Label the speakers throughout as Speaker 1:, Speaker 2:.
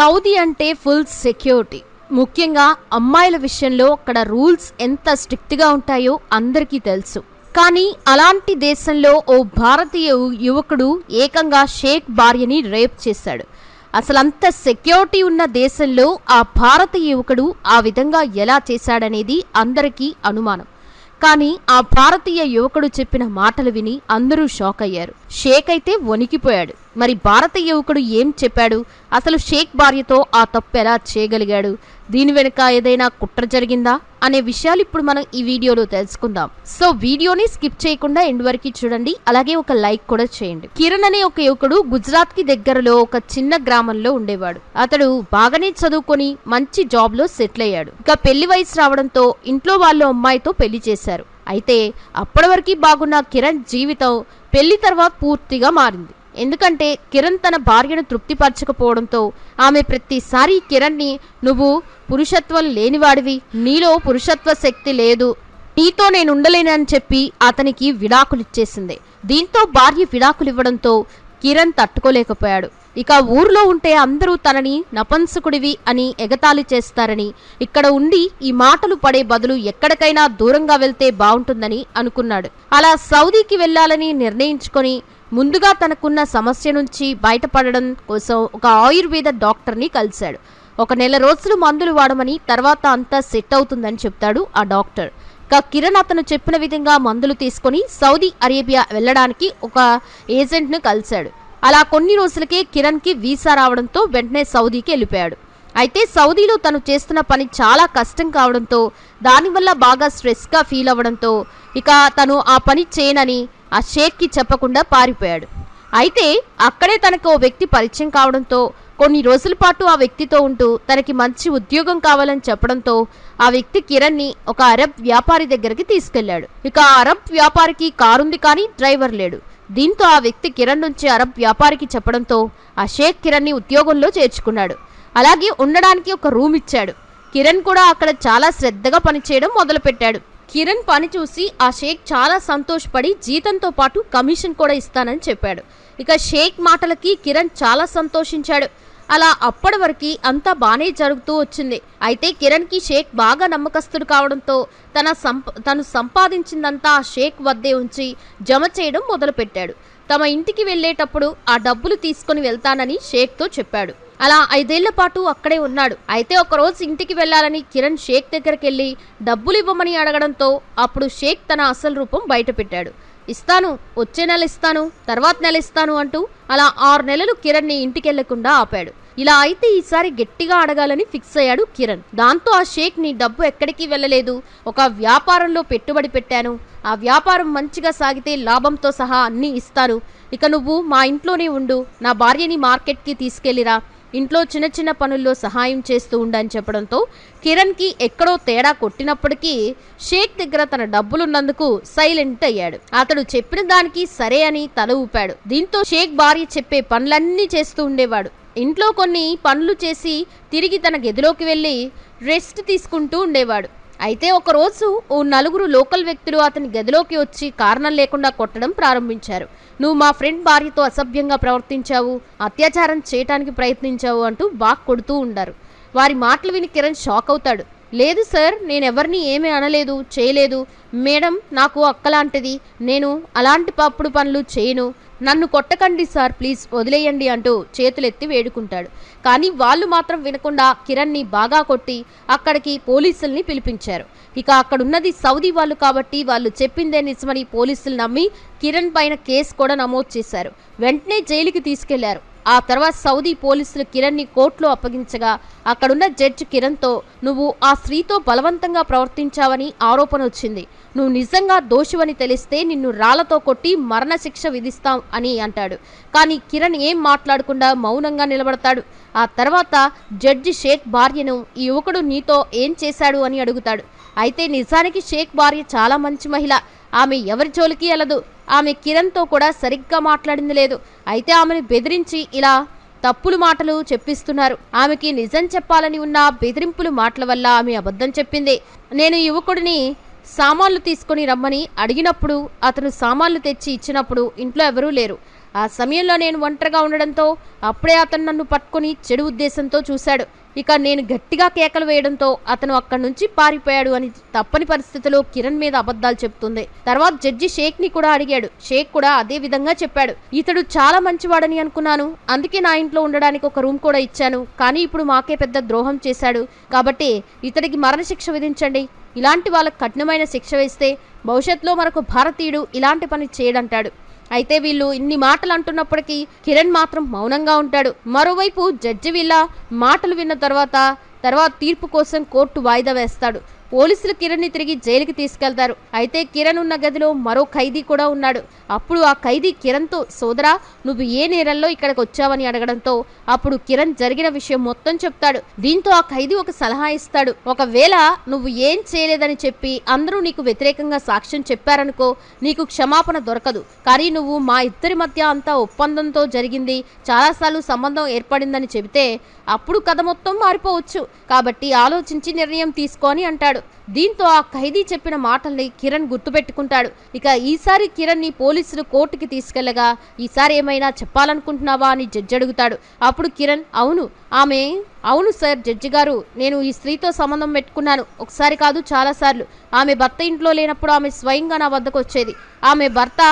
Speaker 1: Saudi అంటే full security. ముఖ్యంగా అమ్మాయిల విషయంలో అక్కడ రూల్స్ ఎంత స్ట్రిక్ట్గా ఉంటాయో అందరికీ తెలుసు. కానీ అలాంటి దేశంలో ఓ భారతీయ యువకుడు ఏకంగా షేక్ భార్యని రేప్ చేశాడు. అసలంత సెక్యూరిటీ ఉన్న దేశంలో ఆ భారతీయ యువకుడు ఆ విధంగా ఎలా చేశాడనేది అందరికీ అనుమానం. కానీ ఆ భారతీయ యువకుడు చెప్పిన మాటలు విని అందరూ షాక్ అయ్యారు షేక్ అయితే వణికిపోయాడు. మరి భారతీయ యువకుడు ఏం చెప్పాడు? అసలు షేక్ భార్యతో ఆ తప్పు ఎలా చేయగలిగాడు? దీని వెనుక ఏదైనా కుట్ర జరిగిందా? అనే విషయాలు ఇప్పుడు మనం ఈ వీడియోలో తెలుసుకుందాం. సో వీడియోని స్కిప్ చేయకుండా ఎండ్ వరకు చూడండి. అలాగే ఒక లైక్ కూడా చేయండి. కిరణ్ అనే ఒక యువకుడు గుజరాత్కి దగ్గరలో ఒక చిన్న గ్రామంలో ఉండేవాడు. అతడు బాగానే చదువుకొని మంచి జాబ్లో సెటిల్ అయ్యాడు. ఇక పెళ్ళి వయసు రావడంతో ఇంట్లో వాళ్ళు అమ్మాయితో పెళ్ళి చేశారు. అయితే అప్పటి వరకు బాగున్న కిరణ్ జీవితం పెళ్ళి తర్వాత పూర్తిగా మారింది. ఎందుకంటే కిరణ్ తన భార్యను తృప్తిపరచకపోవడంతో ఆమె ప్రతిసారి కిరణ్ని నువ్వు పురుషత్వం లేనివాడివి నీలో పురుషత్వ శక్తి లేదు నీతో నేను ఉండలేనని చెప్పి అతనికి విడాకులిచ్చేసింది. దీంతో భార్య విడాకులివ్వడంతో కిరణ్ తట్టుకోలేకపోయాడు. ఇక ఊర్లో ఉంటే అందరూ తనని నపంసకుడివి అని ఎగతాళి చేస్తారని ఇక్కడ ఉండి ఈ మాటలు పడే బదులు ఎక్కడికైనా దూరంగా వెళ్తే బాగుంటుందని అనుకున్నాడు. అలా సౌదీకి వెళ్ళాలని నిర్ణయించుకొని ముందుగా తనకున్న సమస్య నుంచి బయటపడడం కోసం ఒక ఆయుర్వేద డాక్టర్ని కలిశాడు. ఒక నెల రోజులు మందులు వాడమని తర్వాత అంతా సెట్ అవుతుందని చెప్తాడు ఆ డాక్టర్. ఇక కిరణ్ అతను చెప్పిన విధంగా మందులు తీసుకొని సౌదీ అరేబియా వెళ్ళడానికి ఒక ఏజెంట్ను కలిశాడు. అలా కొన్ని రోజులకే కిరణ్కి వీసా రావడంతో వెంటనే సౌదీకి వెళ్ళిపోయాడు. అయితే సౌదీలో తను చేస్తున్న పని చాలా కష్టం కావడంతో దానివల్ల బాగా స్ట్రెస్గా ఫీల్ అవ్వడంతో ఇక తను ఆ పని చేయనని ఆ షేక్కి చెప్పకుండా పారిపోయాడు. అయితే అక్కడే తనకు ఓ వ్యక్తి పరిచయం కావడంతో కొన్ని రోజుల పాటు ఆ వ్యక్తితో ఉంటూ తనకి మంచి ఉద్యోగం కావాలని చెప్పడంతో ఆ వ్యక్తి కిరణ్ని ఒక అరబ్ వ్యాపారి దగ్గరికి తీసుకెళ్ళాడు ఇక ఆ అరబ్ వ్యాపారికి కారుంది కానీ డ్రైవర్ లేడు. దీంతో ఆ వ్యక్తి కిరణ్ నుంచి అరబ్ వ్యాపారికి చెప్పడంతో ఆ షేక్ కిరణ్ని ఉద్యోగంలో చేర్చుకున్నాడు. అలాగే ఉండడానికి ఒక రూమ్ ఇచ్చాడు. కిరణ్ కూడా అక్కడ చాలా శ్రద్ధగా పనిచేయడం మొదలుపెట్టాడు. కిరణ్ పని చూసి ఆ షేక్ చాలా సంతోషపడి జీతంతో పాటు కమిషన్ కూడా ఇస్తానని చెప్పాడు. ఇక షేక్ మాటలకి కిరణ్ చాలా సంతోషించాడు. అలా అప్పటి వరకు అంతా బానే జరుగుతూ వచ్చింది. అయితే కిరణ్కి షేక్ బాగా నమ్మకస్తుడు కావడంతో తన సంప తను సంపాదించిందంతా ఆ షేక్ వద్దే ఉంచి జమ చేయడం మొదలుపెట్టాడు. తమ ఇంటికి వెళ్ళేటప్పుడు ఆ డబ్బులు తీసుకొని వెళ్తానని షేక్తో చెప్పాడు. అలా ఐదేళ్ళ పాటు అక్కడే ఉన్నాడు. అయితే ఒకరోజు ఇంటికి వెళ్ళాలని కిరణ్ షేక్ దగ్గరికి వెళ్ళి డబ్బులు ఇవ్వమని అడగడంతో అప్పుడు షేక్ తన అసలు రూపం బయటపెట్టాడు. ఇస్తాను వచ్చే నెల ఇస్తాను తర్వాత నెల ఇస్తాను అంటూ అలా ఆరు నెలలు కిరణ్ని ఇంటికెళ్ళకుండా ఆపాడు. ఇలా అయితే ఈసారి గట్టిగా అడగాలని ఫిక్స్ అయ్యాడు కిరణ్. దాంతో ఆ షేక్ నీ డబ్బు ఎక్కడికి వెళ్ళలేదు? ఒక వ్యాపారంలో పెట్టుబడి పెట్టాను. ఆ వ్యాపారం మంచిగా సాగితే లాభంతో సహా అన్నీ ఇస్తాను. ఇక నువ్వు మా ఇంట్లోనే ఉండు నా భార్యని మార్కెట్కి తీసుకెళ్ళిరా. ఇంట్లో చిన్న చిన్న పనుల్లో సహాయం చేస్తూ ఉండని చెప్పడంతో కిరణ్కి ఎక్కడో తేడా కొట్టినప్పటికీ షేక్ దగ్గర తన డబ్బులున్నందుకు సైలెంట్ అయ్యాడు. అతడు చెప్పిన దానికి సరే అని తల ఊపాడు. దీంతో షేక్ భార్య చెప్పే పనులన్నీ చేస్తూ ఉండేవాడు. ఇంట్లో కొన్ని పనులు చేసి తిరిగి తన గదిలోకి వెళ్ళి రెస్ట్ తీసుకుంటూ ఉండేవాడు. అయితే ఒకరోజు ఓ నలుగురు లోకల్ వ్యక్తులు అతని గదిలోకి వచ్చి కారణం లేకుండా కొట్టడం ప్రారంభించారు. నువ్వు మా ఫ్రెండ్ భార్యతో అసభ్యంగా ప్రవర్తించావు అత్యాచారం చేయటానికి ప్రయత్నించావు అంటూ బాగా కొడుతూ ఉండారు. వారి మాటలు విని కిరణ్ షాక్ అవుతాడు. లేదు సార్ నేను ఎవరిని ఏమీ అనలేదు చేయలేదు. మేడం నాకు అక్కలాంటిది నేను అలాంటి పప్పుడు పనులు చేయను. నన్ను కొట్టకండి సార్ ప్లీజ్ వదిలేయండి అంటూ చేతులెత్తి వేడుకుంటాడు. కానీ వాళ్ళు మాత్రం వినకుండా కిరణ్ని బాగా కొట్టి అక్కడికి పోలీసుల్ని పిలిపించారు. ఇక అక్కడున్నది సౌదీ వాళ్ళు కాబట్టి వాళ్ళు చెప్పిందే నిజమని పోలీసులు నమ్మి కిరణ్ పైన కేసు కూడా నమోదు చేశారు. వెంటనే జైలుకి తీసుకెళ్ళారు. ఆ తర్వాత సౌదీ పోలీసులు కిరణ్ని కోర్టులో అప్పగించగా అక్కడున్న జడ్జి కిరణ్తో నువ్వు ఆ స్త్రీతో బలవంతంగా ప్రవర్తించావని ఆరోపణ వచ్చింది. నువ్వు నిజంగా దోషువని తెలిస్తే నిన్ను రాళ్ళతో కొట్టి మరణశిక్ష విధిస్తాం అని అంటాడు. కానీ కిరణ్ ఏం మాట్లాడకుండా మౌనంగా నిలబడతాడు. ఆ తర్వాత జడ్జి షేక్ భార్యను ఈ యువకుడు నీతో ఏం చేశాడు అని అడుగుతాడు. అయితే నిజానికి షేక్ భార్య చాలా మంచి మహిళ. ఆమె ఎవరి జోలికి వెళ్ళదు. ఆమె కిరణ్తో కూడా సరిగ్గా మాట్లాడింది లేదు. అయితే ఆమెను బెదిరించి ఇలా తప్పులు మాటలు చెప్పిస్తున్నారు. ఆమెకి నిజం చెప్పాలని ఉన్న బెదిరింపులు మాటల వల్ల ఆమె అబద్ధం చెప్పింది. నేను యువకుడిని సామాన్లు తీసుకొని రమ్మని అడిగినప్పుడు అతను సామాన్లు తెచ్చి ఇచ్చినప్పుడు ఇంట్లో ఎవరూ లేరు. ఆ సమయంలో నేను ఒంటరిగా ఉండడంతో అప్పుడే అతను నన్ను పట్టుకొని చెడు ఉద్దేశంతో చూశాడు. ఇక నేను గట్టిగా కేకలు వేయడంతో అతను అక్కడి నుంచి పారిపోయాడు అని తప్పని పరిస్థితిలో కిరణ్ మీద అబద్ధాలు చెప్తుంది. తర్వాత జడ్జి షేక్ని కూడా అడిగాడు. షేక్ కూడా అదే విధంగా చెప్పాడు. ఇతడు చాలా మంచివాడని అనుకున్నాను. అందుకే నా ఇంట్లో ఉండడానికి ఒక రూమ్ కూడా ఇచ్చాను. కానీ ఇప్పుడు మాకే పెద్ద ద్రోహం చేశాడు. కాబట్టి ఇతడికి మరణశిక్ష విధించండి. ఇలాంటి వాళ్ళకు కఠినమైన శిక్ష వేస్తే భవిష్యత్తులో మనకు భారతీయుడు ఇలాంటి పని చేయడంటాడు. అయితే వీళ్ళు ఇన్ని మాటలు అంటున్నప్పటికీ కిరణ్ మాత్రం మౌనంగా ఉంటాడు. మరోవైపు జడ్జి వీళ్ళ మాటలు విన్న తర్వాత తర్వాత తీర్పు కోసం కోర్టు వాయిదా వేస్తాడు. పోలీసులు కిరణ్ని తిరిగి జైలుకి తీసుకెళ్తారు. అయితే కిరణ్ ఉన్న గదిలో మరో ఖైదీ కూడా ఉన్నాడు. అప్పుడు ఆ ఖైదీ కిరణ్తో సోదరా నువ్వు ఏ నేరల్లో ఇక్కడికి వచ్చావని అడగడంతో అప్పుడు కిరణ్ జరిగిన విషయం మొత్తం చెప్తాడు. దీంతో ఆ ఖైదీ ఒక సలహా ఇస్తాడు. ఒకవేళ నువ్వు ఏం చేయలేదని చెప్పి అందరూ నీకు వ్యతిరేకంగా సాక్ష్యం చెప్పారనుకో నీకు క్షమాపణ దొరకదు. కానీ నువ్వు మా ఇద్దరి మధ్య అంతా ఒప్పందంతో జరిగింది. చాలాసార్లు సంబంధం ఏర్పడిందని చెబితే అప్పుడు కథ మొత్తం మారిపోవచ్చు. కాబట్టి ఆలోచించి నిర్ణయం తీసుకొని అంటాడు. దీంతో ఆ ఖైదీ చెప్పిన మాటల్ని కిరణ్ గుర్తుపెట్టుకుంటాడు. ఇక ఈసారి కిరణ్ని పోలీసులు కోర్టుకి తీసుకెళ్ళగా ఈసారి ఏమైనా చెప్పాలనుకుంటున్నావా? అని జడ్జి అడుగుతాడు. అప్పుడు కిరణ్ అవును ఆమె అవును సార్ జడ్జి గారు నేను ఈ స్త్రీతో సంబంధం పెట్టుకున్నాను. ఒకసారి కాదు చాలాసార్లు ఆమె భర్త ఇంట్లో లేనప్పుడు ఆమె స్వయంగా నా వద్దకు వచ్చేది. ఆమె భర్త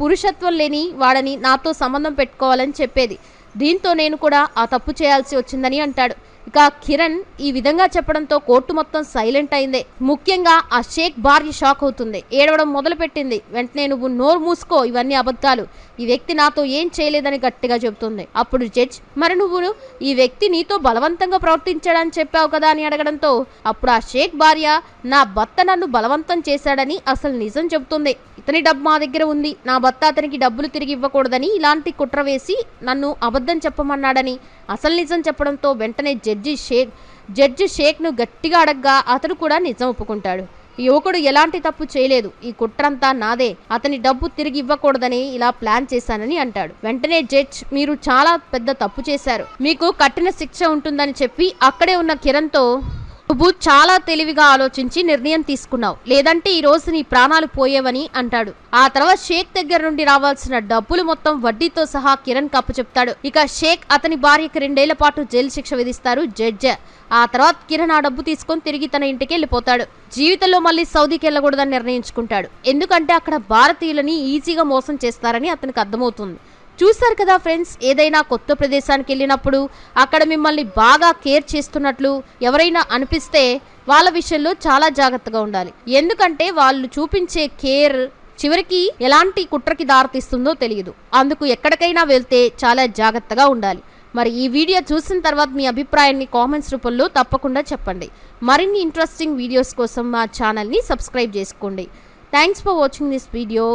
Speaker 1: పురుషత్వం లేని వాడని నాతో సంబంధం పెట్టుకోవాలని చెప్పేది. దీంతో నేను కూడా ఆ తప్పు చేయాల్సి వచ్చిందని అంటాడు. ఇక కిరణ్ ఈ విధంగా చెప్పడంతో కోర్టు మొత్తం సైలెంట్ అయింది. ముఖ్యంగా ఆ షేక్ భార్య షాక్ అవుతుంది. ఏడవడం మొదలుపెట్టింది. వెంటనే నువ్వు నోరు మూసుకో ఇవన్నీ అబద్ధాలు. ఈ వ్యక్తి నాతో ఏం చేయలేదని గట్టిగా చెబుతుంది. అప్పుడు జడ్జ్ మరి నువ్వు ఈ వ్యక్తి నీతో బలవంతంగా ప్రవర్తించాడని చెప్పావు కదా? అని అడగడంతో అప్పుడు ఆ షేక్ భార్య నా భర్త నన్ను బలవంతం చేశాడని అసలు నిజం చెబుతుంది. ఇతని డబ్బు మా దగ్గర ఉంది. నా భర్త అతనికి డబ్బులు తిరిగి ఇవ్వకూడదని ఇలాంటి కుట్ర వేసి నన్ను అబద్ధం చెప్పమన్నాడని అసలు నిజం చెప్పడంతో వెంటనే జడ్జి షేక్ జడ్జి షేక్ను గట్టిగా అడగ్గా అతడు కూడా నిజం ఒప్పుకుంటాడు. యువకుడు ఎలాంటి తప్పు చేయలేదు. ఈ కుట్రంతా నాదే. అతని డబ్బు తిరిగి ఇవ్వకూడదని ఇలా ప్లాన్ చేశానని అంటాడు. వెంటనే జడ్జ్ మీరు చాలా పెద్ద తప్పు చేశారు. మీకు కఠిన శిక్ష ఉంటుందని చెప్పి అక్కడే ఉన్న కిరణ్తో నువ్వు చాలా తెలివిగా ఆలోచించి నిర్ణయం తీసుకున్నావు. లేదంటే ఈ రోజు నీ ప్రాణాలు పోయేవని అంటాడు. ఆ తర్వాత షేక్ దగ్గర నుండి రావాల్సిన డబ్బులు మొత్తం వడ్డీతో సహా కిరణ్ కప్పు చెప్తాడు ఇక షేక్ అతని భార్యకి రెండేళ్ళ పాటు జైలు శిక్ష విధిస్తారు జడ్జ్. ఆ తర్వాత కిరణ్ ఆ డబ్బు తీసుకొని తిరిగి తన ఇంటికి వెళ్ళిపోతాడు. జీవితంలో మళ్ళీ సౌదీకి వెళ్ళకూడదని నిర్ణయించుకుంటాడు. ఎందుకంటే అక్కడ భారతీయులని ఈజీగా మోసం చేస్తారని అతనికి అర్థమవుతుంది. చూశారు కదా ఫ్రెండ్స్ ఏదైనా కొత్త ప్రదేశానికి వెళ్ళినప్పుడు అక్కడ మిమ్మల్ని బాగా కేర్ చేస్తున్నట్లు ఎవరైనా అనిపిస్తే వాళ్ళ విషయంలో చాలా జాగ్రత్తగా ఉండాలి. ఎందుకంటే వాళ్ళు చూపించే కేర్ చివరికి ఎలాంటి కుట్రకి దారితీస్తుందో తెలియదు. అందుకు ఎక్కడికైనా వెళ్తే చాలా జాగ్రత్తగా ఉండాలి. మరి ఈ వీడియో చూసిన తర్వాత మీ అభిప్రాయాన్ని కామెంట్స్ రూపంలో తప్పకుండా చెప్పండి. మరిన్ని ఇంట్రెస్టింగ్ వీడియోస్ కోసం మా ఛానల్ని సబ్స్క్రైబ్ చేసుకోండి. Thanks for watching this video